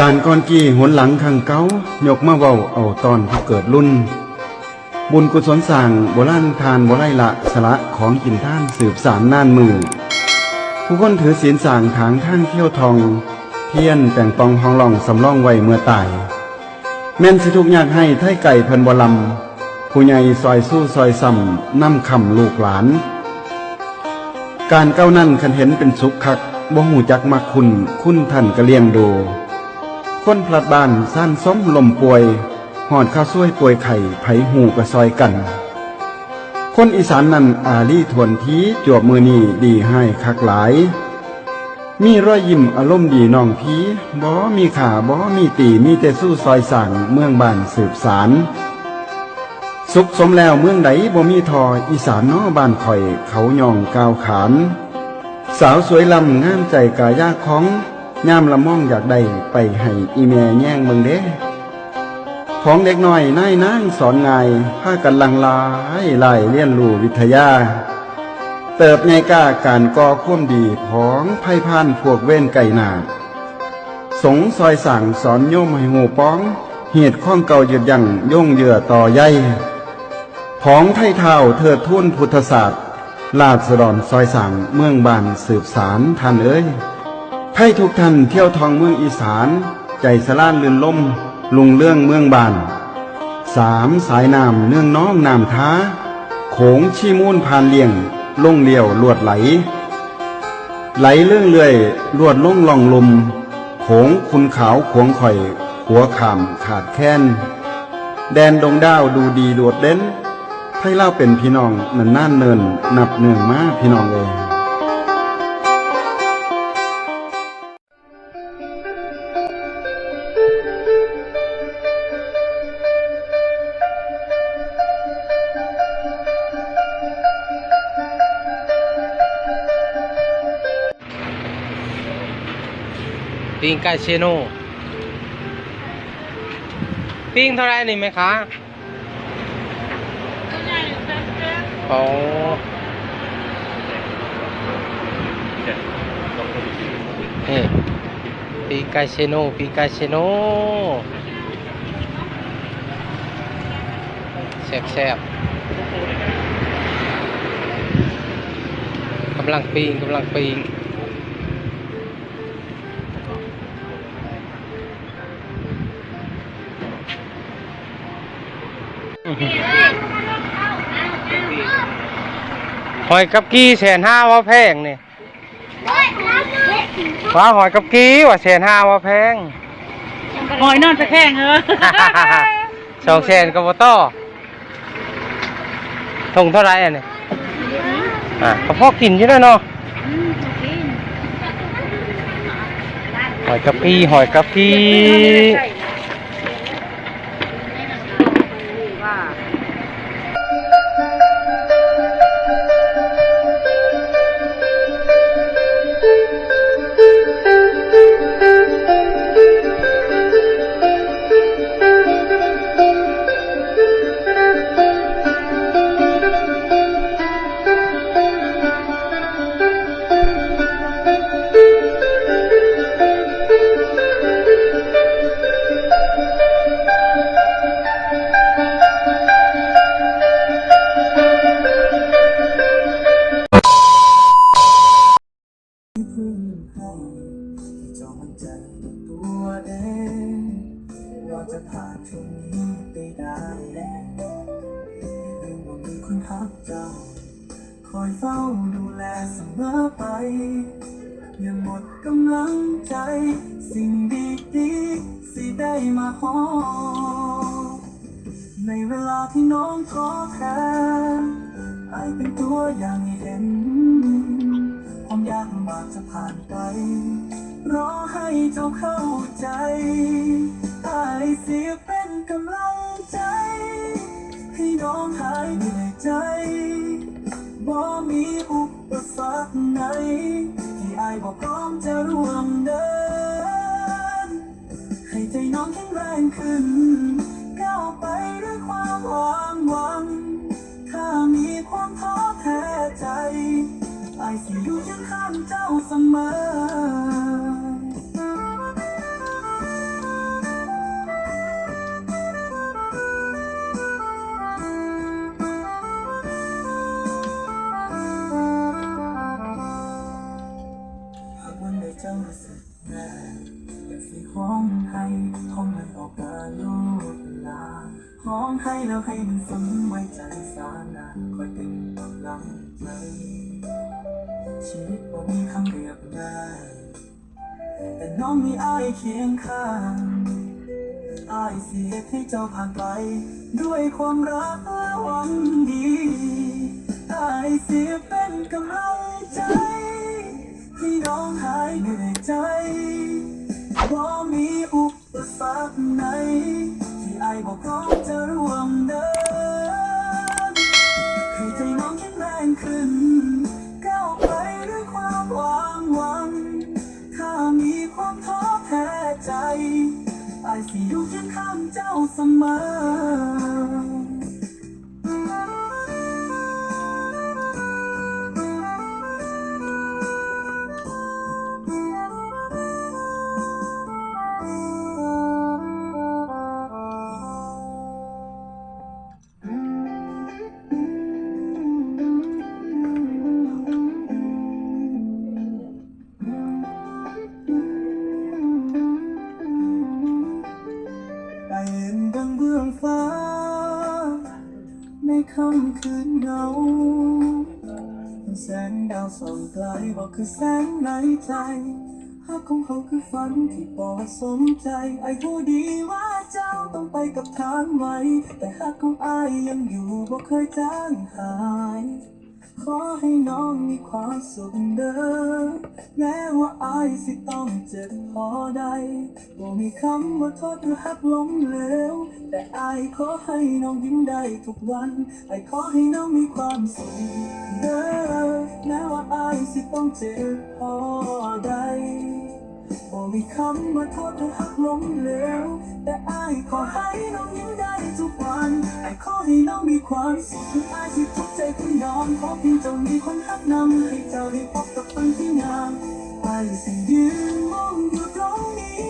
การก่อนกี้หนหลังขังเก้ายกมาเว้าเอาตอนที่เกิดรุ่น บุญกุศลสร้างโบราณทานโบไลละสละของกินท่านสืบสารน่านมือ ผู้คนถือศีลสร้างทางข้างเที่ยวทอง เทียนแต่งปองห้องล่องสำรองไว้เมื่อตาย แม่นสิทุกอยากให้ไทยไก่เพิ่นบลำผู้ใหญ่ซอยสู้ซอยซ้ำนำคำลูกหลาน การเก้านั่นคันเห็นเป็นสุขคักบ่หูจักมักคุณ คุณท่านกะเลียงดู คนพลัดบ้านสั้นซ้มลมป่วยหอดข้าวซ้วยป่วยไข่ไผหูกระซอยกัน คนอีสานนั่นอาลี่ทวนทีจวบมือนี่ดีให้คักหลาย มีรอยยิ้มอารมณ์ดีน้องพีบ่มีขาบ่มีตีมีแต่สู้ซอยสั่งเมืองบ้านสืบสารสุขสมแล้วเมืองใดบ่มีทออีสานน้อบ้านข่อยเขายองก้าวขาน สาวสวยลำงามใจกายาของ ย่ามละม่องอยากได้ไปให้อีแม่แย่งเมืองเด้ของเด็กน้อยนายนางสอนง่ายพากันลังลายไล่เรียนรู้วิทยา เติบใหญ่กล้าการก่อควมดีของไพ่พานพวกเว้นไก่หนาสงซอยสั่งสอนโยมให้หูป้อง เหตุข้องเก่าหยุดยั่งย่งเหยื่อต่อใยของไทยเท่าเถิดทุ่นพุทธศาสตร์ลาดสะดอนซอยสั่งเมืองบานสืบสารท่านเอ้ย ไพ่ทุกท่านเที่ยวทองเมืองอีสาน ใจสลานลื่นล่ม ลุงเรื่องเมืองบานสามสายน้ำเนื่องน้องน้ำท้า โขงชีมูนผ่านเลี่ยงลงเลี้ยวลวดไหล ไหลเลื่องเลื่อยลวดล่งล่องลมโขงคุณขาวขวงข่อย หัวขามขาดแค้น แดนดงดาวดูดีโดดเด่นไทยเล่าเป็นพี่น้องนันน่านเนินนับเนืองมาพี่น้องเลย ปิงไก่เชโน่ปิงเท่าไรนี่ไหมคะโอ้นี่ปิงไก่เชโน่ปิงไก่เชโน่แซ่บแซ่บกำลังปิงกำลังปิง หอยกับกี้แสนห้าว่าแพงนี่ว้าหอยกับกี้ว่าแสนห้าว่าแพงหอยนอนตะแคงเออสองแสนกับวต่อทงเท่าไหรอะเนี่ยอะก็พอกินอยู่แล้วเนาะหอยกับกี้หอยกับกี้ กเจ้า คอยเฝ้าดูแลเสมอไป อย่าหมดกำลังใจ สิ่งดีๆสิได้มาหอในเวลาที่น้องท้อแท้ให้เป็นตัวอย่างให้เห็น ความยากลำบากจะผ่านไป รอให้เจ้าเข้าใจไอ้เสียเป็นกำลังใจ ให้น้องหายเหนื่อยใจ มจะร่วมเดิน ให้ใจน้องแข็งแรงขึ้น ก้าวไปด้วยความหวังหวัง ถ้ามีความท้อแท้ใจไอสิอยู่เคียงข้างเจ้าเสมอ แล้วให้มันฝังไว้ใจสานาคอยเป็นกำลังใจชีวิตบ่มีคำเรียบง่ายแต่น้องมีอายเคียงข้างอายเสียให้เจ้าผ่านไป ด้วยความรักและหวังดีอายเสียเป็นกำลังใจให้น้องหายเหนื่อยใจบ่มีอุปสรรคไหน อายบอกพร้อมจะร่วมเดินให้ใจน้องแข็งแรงขึ้นำคืนเงาแสงดาวส่องไกลบอกคือแสงในใจหากของเขาคือฝันที่บอสมใจ ไอ้ผู้ดีว่าเจ้าต้องไปกับทางไหม แต่หักของอายยังอยู่บ่เคยจางหาย ขอให้น้องมีความสุขเด้อแม้ว่าอายสิต้องเจ็บพอใดบ่มีคำว่าโทษหรือหักล้มเหลวแต่อายขอให้น้องยิ้มได้ทุกวันไอายขอให้น้องมีความสุขเด้อแม้ว่าอายสิต้องเจ็บพอใดบ่มีคำว่าโทษหรือหักล้มเหลวแต่อายขอให้น้องยิ้มได้ทุกวัน ไอายขอให้น้องมีความสุขถึงอายสิทุกใจคุณน้องขอเพียงเจ้ามีคนหักนำให้เจ้าได้พบกับคนที่งามอายสิยืนมองอยู่ตรงนี้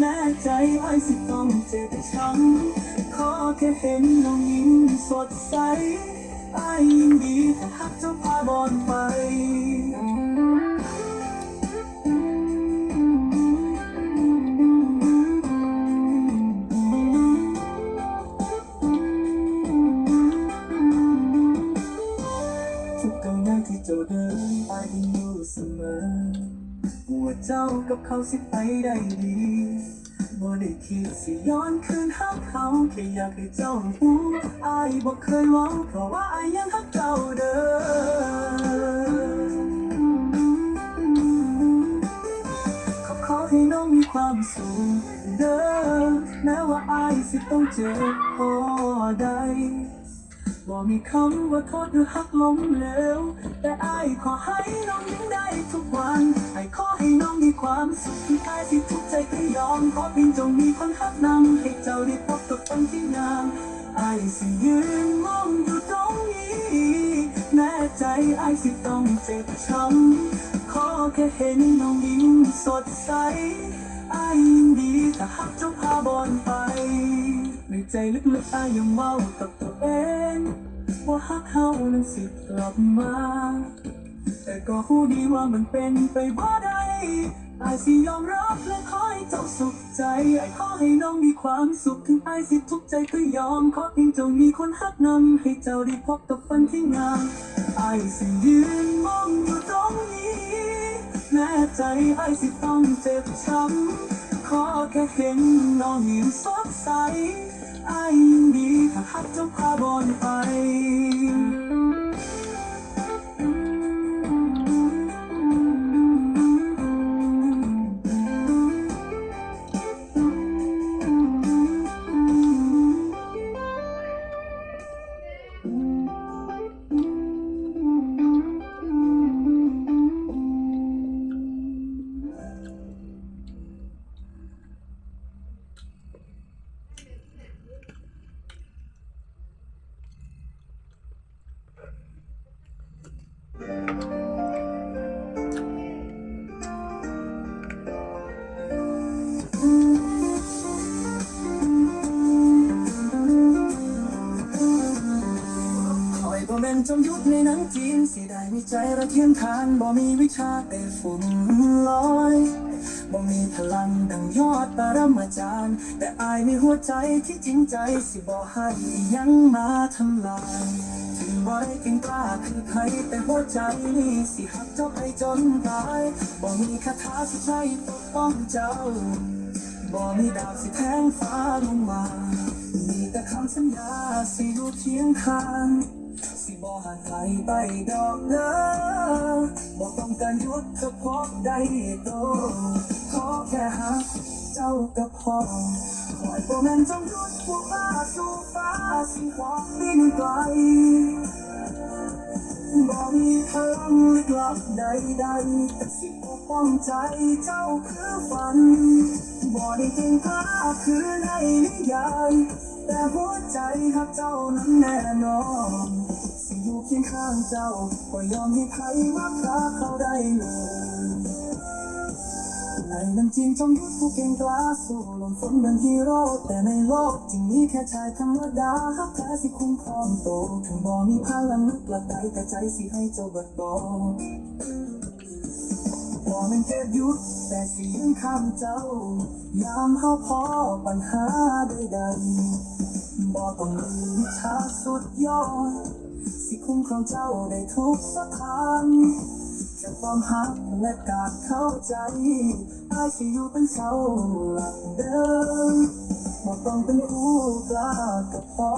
แน่ใจอายสิต้องเจ็บช้ำขอแค่เห็นน้องยิ้มสดใสอายยินดีถ้าหักเจ้าพาบอลไป กับเขาสิไปได้ดีบ่ได้คิดสิย้อนคืนหักเขาแค่อยากให้เจ้ารู้อายบ่เคยหวังเพราะว่าอายยังหักเจ้าเด้อขอขอให้น้องมีความสุขเด้อแม้ว่าอายสิต้องเจ็บพอใด บ่มีคำว่าโทษหรือหักล้มเหลวแต่อายขอให้น้องยิ้มได้ทุกวันไอายขอให้น้องมีความสุขที่อายสิทุกใจก็ยอมขอเพียงจงมีคนหักนำให้เจ้าได้พบกับคนที่งามอายสิยืนมองอยู่ตรงนี้แน่ใจอายสิต้องเจ็บช้ำขอแค่เห็นน้องยิ้มสดใสอายยินดีถ้าหักเจ้าพาบอลไปในใจลึกๆอายยังเมากับตัว เองว่าหักเขานั้นสิกลับมา แต่ก็รู้ดีว่ามันเป็นไปบ่ได้อาสิยอมรับและขอให้เจ้าสุขใจ ไอ้ขอให้น้องมีความสุขถึงอายสิทุกใจก็ยอม ขอเพียงเจ้ามีคนหักนำให้เจ้าได้พบกับฝันที่งามอายสิยืนมองอยู่ตรงนี้แน่ใจไอ้สิต้องเจ็บช้ำ ขอแค่เห็นน้องยิ้มสดใส ไอ้ยินดีถ้ เปคอยบ่แม่นจอมยุทธในหนังจีนสิได้มีใจระเทียมทานบ่มีวิชาแต่ฝุ่นลอยบ่มีพลังดังยอดปรมาจารย์ แต่อายมีหัวใจที่จริงใจสิบ่ให้ยังมาทำลายถึงบ่ได้เก่งกล้าคือใครแต่หัวใจนี่สิหักเจ้าไปจนตายบ่มีคาถาสิใช้ปกป้องเจ้าบ่มีดาวสิแทงฟ้าลงมา มีแต่คำสัญญาสิอยู่เคียงข้าง บ่ห่าไกลไปดอกเด้อบ่ต้องการยุดก็พบได้โตขอแค่หักเจ้าก็พอคอยบ่แมนจงยุดพวกฟ้าสู่ฟ้าสิหวังบินไกลบ่มีพลังลึกลับใดๆแต่สิปกป้องใจเจ้าคือฝันบ่ได้เก่งกล้าคือในนิยายแต่หัวใจหักเจ้านั้นแน่นอน สิอยู่เคียงข้างเจ้า ก็ยอมให้ใครมาพาเขาได้เลยในน้ำจริงจงยุดผู้เก่งกล้าสู้ลมฝนเป็นฮีโร่แต่ในโลกจริงนี้แค่ชายธรรมดาหักแท้สิคุ้มครองโตถึงบ่มีพลังลึกลับใดแต่ใจสิให้เจ้าเบิดบอกบ่แม่นแค่หยุดแต่สิยืนข้างเจ้า ยามเฮาพอปัญหาใดๆบ่ต้องมีวิชาสุดยอด สิคุ้มครองเจ้าได้ทุกสถานจะความหักและการเข้าใจอายสิอยู่เป็นเสาหลักเดิมบ่ต้องเป็นผู้กล้ากับพอ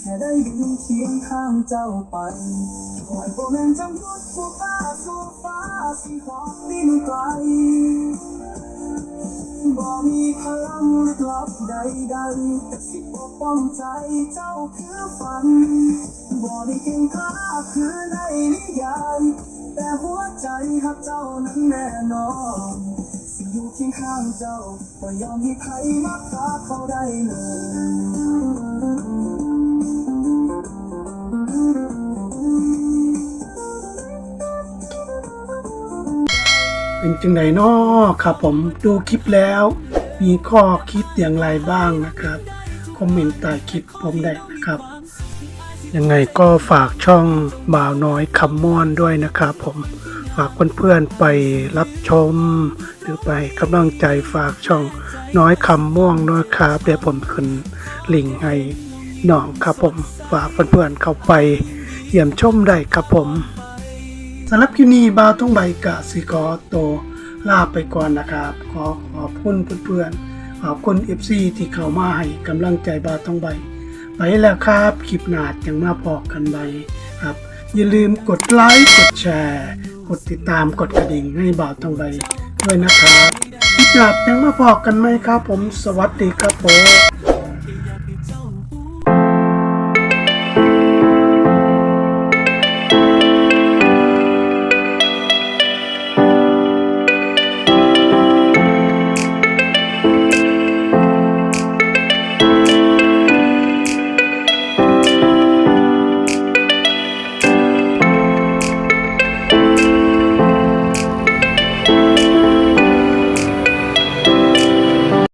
แค่ได้ยืนเคียงข้างเจ้าไปคอยบ่แมนจำยุดผู้ฟ้าสู่ฟ้าสิหอบบินไกลบ่มีพลังลึกลับใดๆแต่สิ ป้องใจเจ้าคือฝัน บ่ได้เก่งกล้าคือในนิยายแต่หัวใจหักเจ้านั้นแน่นอนสิอยู่เคียงข้างเจ้าก็ยอมให้ใครมาพาเขาได้เลยเป็นจังไดนอครับผมดูคลิปแล้ว มีข้อคิดอย่างไรบ้างนะครับ คอมเมนต์ใต้คลิปผมได้นะครับ ยังไงก็ฝากช่องบ่าวน้อยคำม่วนด้วยนะครับผมฝากเพื่อนๆไปรับชม หรือไปกำลังใจฝากช่องน้อยคำม่วงนะครับเดี๋ยวผมขึ้นลิงก์ให้น้องครับผมฝากเพื่อนๆเข้าไปเยี่ยมชมได้ครับผมสำหรับคลิปนี้บ่าวต้องใบกะสิกอโตลาไปก่อนนะครับ ขอขอบคุณเพื่อนๆ ขอบคุณ FC ที่เข้ามาให้กำลังใจบ่าวต้องใบ ไปแล้วครับคลิปหนาดยังมาพอกกันใบครับ อย่าลืมกดไลค์กดแชร์ กดติดตามกดกระดิ่งให้บ่าวต้องใบด้วยนะครับคลิปหนาดยังมาพอกกันไหมครับ ผมสวัสดีครับผม